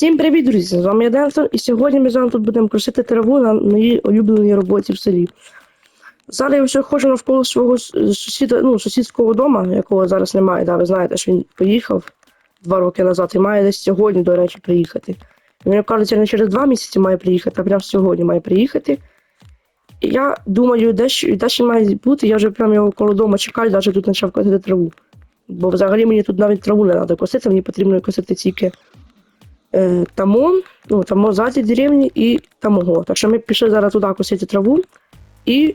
Всім привіт, друзі! З вами я Денсон, і сьогодні ми з вами тут будемо крушити траву на моїй улюбленій роботі в селі. Зараз я все ходжу навколо свого сусіда, ну, сусідського дому, якого зараз немає. Да, ви знаєте, що він поїхав два роки назад і має десь сьогодні, до речі, приїхати. Мені кажеться, не через два місяці має приїхати, а прямо сьогодні має приїхати. І я думаю, де ще, де ще має бути, я вже прямо його коло дому чекаю, навіть тут почав косити траву. Бо взагалі мені тут навіть траву не треба косити, мені потрібно косити тільки е, тамон, ну, тамо ззаді деревні і тамого. Так що ми пішли зараз туди косити траву, і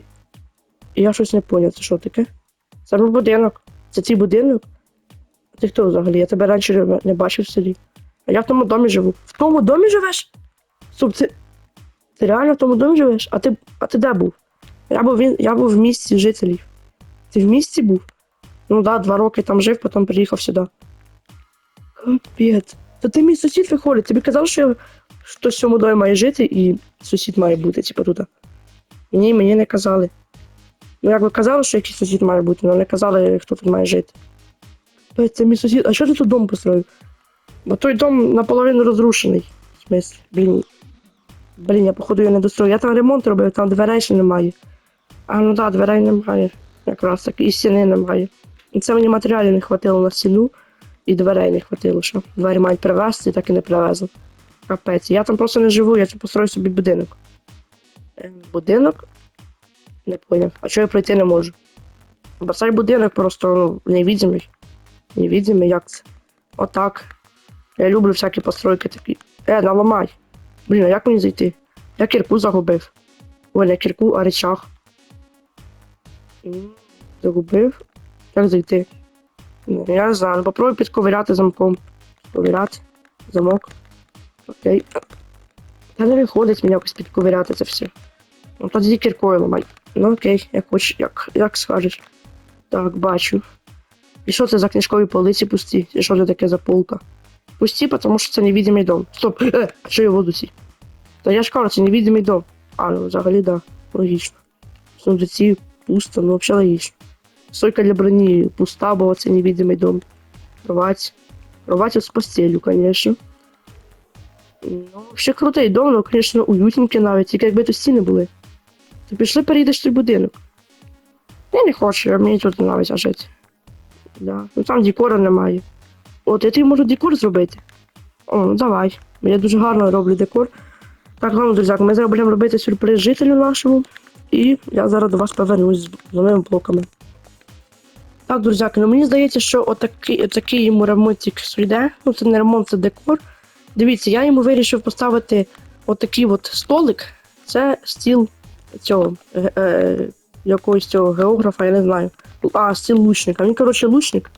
я щось не поняв, це що таке? Це був будинок. Це твій будинок? Ти хто взагалі? Я тебе раніше не- бачив в селі. А я в тому домі живу. В тому домі живеш? Стоп, ти, ти реально в тому домі живеш? А ти, а ти де був? Я був, він, я був в місті жителів. Ти в місті був? Ну да, два роки там жив, потім приїхав сюди. Капець. Та ти мій сусід виходить. Тобі казав, що я- в цьому домі має жити і сусід має бути, типу, тут. Ні, мені не казали. Ну, якби казали, що якийсь сусід має бути, але не казали, хто тут має жити. Капець, Це мій сусід. А що ти тут дом построїв? Бо той дом наполовину розрушений. В смислі, блін. Блін, я походу його не дострою. Я там ремонт робив, там дверей ще немає. А ну так, да, дверей немає. Якраз так, і стіни немає. І це мені матеріалів не хватило на стіну, і дверей не хватило, що двері мають привезти, так і не привезли. Капець. Я там просто не живу, я построю собі будинок. Е, Будинок? Не поняв. А чого я пройти не можу? Бо цей будинок просто ну, невідомий. Невідомий, як це? Отак. Я люблю всякі постройки такі. Е, наламай. Блін, а як мені зайти? Я кірку загубив. Ой, не кірку, а речах. Загубив. Як зайти? Я не знаю, попробуй підковиряти замком. Ковиряти. Замок. Окей. Та не виходить мені якось підковиряти це все. Ну, тоді кіркою ламай. Ну окей, як хоч, як, як скажеш. Так, бачу. І що це за книжкові полиці пусті? І що це таке за полка? Пусті, тому що це невідомий дом. Стоп! Е, а що я в воздусі? Та я ж кажу, це невідомий дом. А, ну взагалі, да, логічно. Сундуці пусто, ну взагалі логічно. Стойка для броні пуста, бо це невидимий дом. Кровать. Кровать з постелью, конечно. Ну, ще крутий дом, ну, конечно, уютненький навіть, тільки якби тут стіни були. То пішли перейдеш в той будинок. Я не хочу, мені тут нравиться жити. Да. Ну там декору немає. От, я тобі можу декор зробити. О, ну давай. Я дуже гарно роблю декор. Так, ладно, друзяки, ми зараз будемо робити сюрприз жителю нашому. І я зараз до вас повернусь з новими блоками. Так, друзяки, ну мені здається, що отакий, отакий йому ремонтик сойде. Ну, це не ремонт, це декор. Дивіться, я йому вирішив поставити отакий от столик. Це стіл цього е, е, якогось цього географа, я не знаю. А, стіл лучника. Він, коротше, лучник.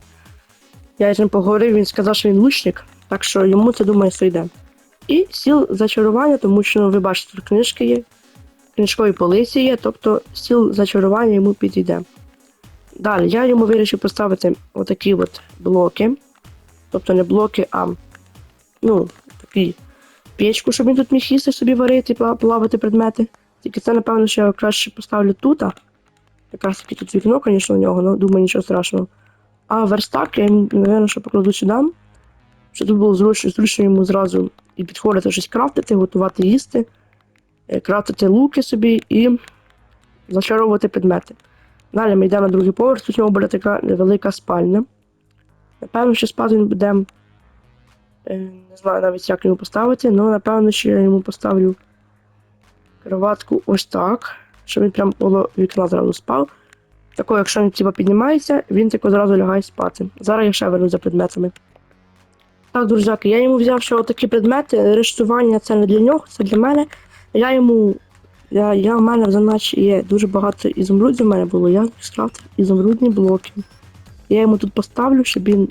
Я з ним поговорив, він сказав, що він лучник, так що йому це думаю сойде. І стіл зачарування, тому що ну, ви бачите, тут книжки є, книжкові полиці є, тобто стіл зачарування йому підійде. Далі я йому вирішив поставити отакі от блоки. Тобто не блоки, а ну, такі печку, щоб він тут міг їсти собі варити, пла- плавати предмети. Тільки це, напевно, що я краще поставлю тут. Якраз таки тут вікно, звісно, у нього, але думаю, нічого страшного. А верстак я, напевно, що покладу сюди. Щоб тут було зручно, зручно йому зразу і підходити щось крафтити, готувати їсти, е, крафтити луки собі і зачаровувати предмети. Далі ми йдемо на другий поверх, тут у нього буде така невелика спальня. Напевно, що спати він буде. е, Не знаю навіть, як йому поставити, але напевно, що я йому поставлю кроватку ось так, щоб він прямо коло вікна зразу спав. Тако, якщо він типа, піднімається, він тако зразу лягає спати. Зараз я ще вернусь за предметами. Так, друзяки, я йому взяв ще отакі предмети. Рештування це не для нього, це для мене. Я йому. Я, я в мене в заначі є дуже багато ізумрудів в мене було. Я скрафтив ізумрудні блоки. Я йому тут поставлю, щоб він.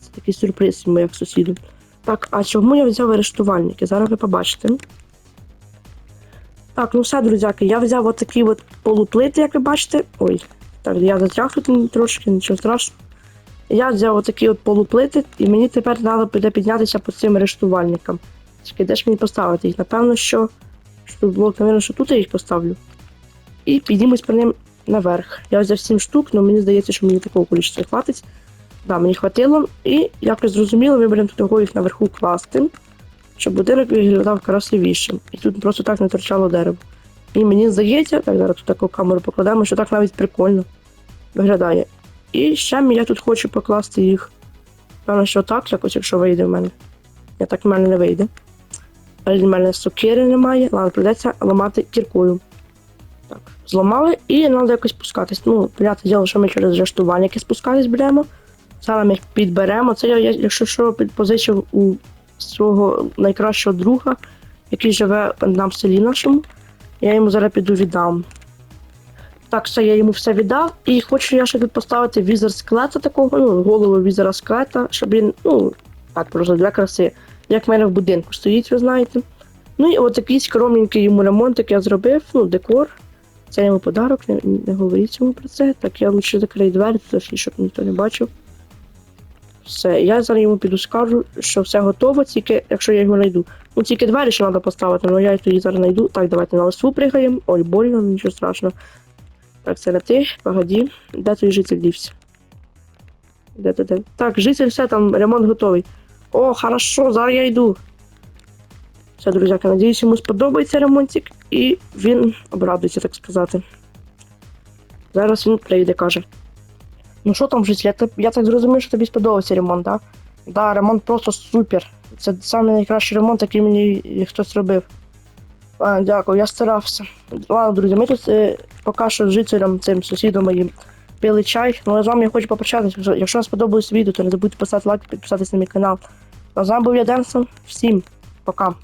Це такий сюрприз йому як сусіду. Так, а чому я взяв арештувальники? Зараз ви побачите. Так, ну все, друзяки, я взяв отакі от полуплити, як ви бачите. Ой, так, я затряг тут трошки, нічого страшного. Я взяв отакі от полуплити, і мені тепер треба буде піднятися по цим арештувальникам. Тільки де ж мені поставити їх? Напевно, що. Що тут блок, напевно, що тут я їх поставлю. І піднімусь по ним наверх. Я взяв 7 штук, але мені здається, що мені такого кількості хватить. Да, мені хватило. І якось зрозуміло, ми будемо тут його їх наверху класти. щоб будинок виглядав красивішим. І тут просто так не торчало дерево. І мені здається, так зараз тут таку камеру покладемо, що так навіть прикольно виглядає. І ще я тут хочу покласти їх. Певно, що так, якось, якщо вийде в мене. Я так в мене не вийде. Але в мене сокири немає, ладно, прийдеться ламати кіркою. Так, зламали і треба якось спускатись. Ну, понятне діло, що ми через рештування яке спускатись будемо. Зараз ми їх підберемо. Це я, якщо що, позичив у свого найкращого друга, який живе нам в селі нашому. Я йому зараз піду віддам. Так, все, я йому все віддав. І хочу я ще поставити візер скелета такого, ну, голову візера скелета, щоб він, ну, так, просто для краси. Як в мене в будинку стоїть, ви знаєте. Ну і от такий скромненький йому ремонтик я зробив, ну, декор. Це йому подарок, не, не говоріть йому про це. Так я лучше закрию двері, щоб ніхто не бачив. Все, я зараз йому піду скажу, що все готово, тільки якщо я його знайду. Ну тільки двері ще треба поставити, але я тоді зараз знайду. Так, давайте на лису пригаємо. Ой, больно, нічого страшного. Так, це не ти, погоді. Де той житель дівся? Де де де? Так, житель все, там ремонт готовий. О, хорошо, зараз я йду. Все, друзяки, надіюсь, йому сподобається ремонтик, і він обрадується, так сказати. Зараз він прийде, каже. Ну що там житель, я, я так зрозумів, що тобі сподобався ремонт, так? Да? Да, ремонт просто супер. Це самий найкращий ремонт, який мені хтось робив. А, дякую, я старався. Ладно, друзі, ми тут е, поки що з жителям, цим сусідом моїм пили чай. Ну, а з вами я хочу попрощатися. Якщо- вам сподобалось відео, то не забудьте поставити лайк, підписатися на мій канал. А з вами був я Денсон. Всім пока.